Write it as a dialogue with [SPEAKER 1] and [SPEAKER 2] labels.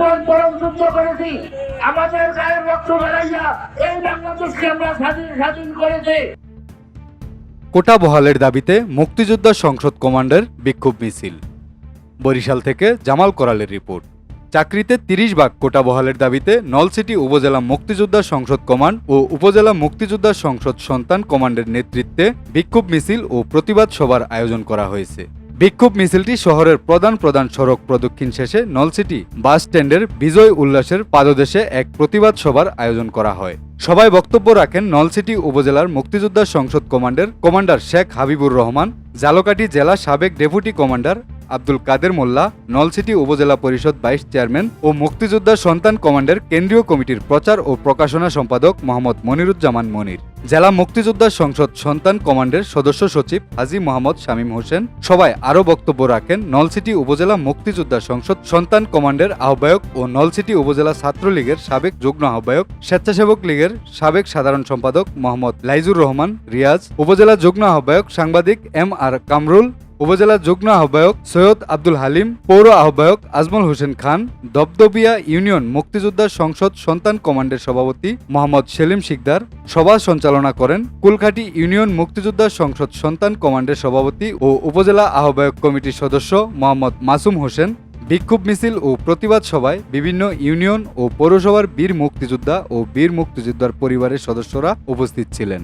[SPEAKER 1] জীবন পরম করেছি। আমাদের গায়ের রক্ত বেড়াইয়া এই বাংলাদেশকে আমরা স্বাধীন স্বাধীন করেছি।
[SPEAKER 2] কোটা বহালের দাবিতে মুক্তিযোদ্ধা সংসদ কমান্ডার বিক্ষোভ মিছিল। বরিশাল থেকে জামাল করালের রিপোর্ট। চাকরিতে তিরিশ ভাগ কোটা বহালের দাবিতে নলসিটি উপজেলা মুক্তিযোদ্ধা সংসদ কমান্ড ও উপজেলা মুক্তিযোদ্ধা সংসদ সন্তান কমান্ডের নেতৃত্বে বিক্ষোভ মিছিল ও প্রতিবাদ সভার আয়োজন করা হয়েছে। বিক্ষোভ মিছিলটি শহরের প্রধান প্রধান সড়ক প্রদক্ষিণ শেষে নলসিটি বাস স্ট্যান্ডের বিজয় উল্লাসের পাদদেশে এক প্রতিবাদ সভার আয়োজন করা হয়। সবাই বক্তব্য রাখেন নলসিটি উপজেলার মুক্তিযোদ্ধা সংসদ কমান্ডার কমান্ডার শেখ হাবিবুর রহমান জালকাটি জেলা সাবেক ডেপুটি কমান্ডার আব্দুল কাদের মোল্লা নলসিটি উপজেলা পরিষদ ভাইস চেয়ারম্যান ও মুক্তিযোদ্ধা সন্তান কমান্ডের কেন্দ্রীয় কমিটির প্রচার ও প্রকাশনা সম্পাদক মোহাম্মদ মনিরুজ্জামান মনির। জেলা মুক্তিযোদ্ধা সংসদ সন্তান কমান্ডের সদস্য সচিব হাজি মোহাম্মদ শামীম হোসেন, সবাই আরও বক্তব্য রাখেন নলসিটি উপজেলা মুক্তিযোদ্ধা সংসদ সন্তান কমান্ডের আহ্বায়ক ও নলসিটি উপজেলা ছাত্রলীগের সাবেক যুগ্ম আহ্বায়ক, স্বেচ্ছাসেবক লীগের সাবেক সাধারণ সম্পাদক মোহাম্মদ লাইজুর রহমান, রিয়াজ, উপজেলা যুগ্ম আহ্বায়ক সাংবাদিক এম আর কামরুল উপজেলা যুগ্ম আহ্বায়ক সৈয়দ আব্দুল হালিম, পৌর আহ্বায়ক আজমল হোসেন খান, দবদবিয়া ইউনিয়ন মুক্তিযোদ্ধা সংসদ সন্তান কমান্ডের সভাপতি মোহাম্মদ সেলিম শিকদার, সভা সঞ্চালনা করেন কুলখাটি ইউনিয়ন মুক্তিযোদ্ধা সংসদ সন্তান কমান্ডের সভাপতি ও উপজেলা আহ্বায়ক কমিটির সদস্য মোহাম্মদ মাসুম হোসেন, বিক্ষোভ মিছিল ও প্রতিবাদ সভায় বিভিন্ন ইউনিয়ন ও পৌরসভার বীর মুক্তিযোদ্ধা ও বীর মুক্তিযোদ্ধার পরিবারের সদস্যরা উপস্থিত ছিলেন।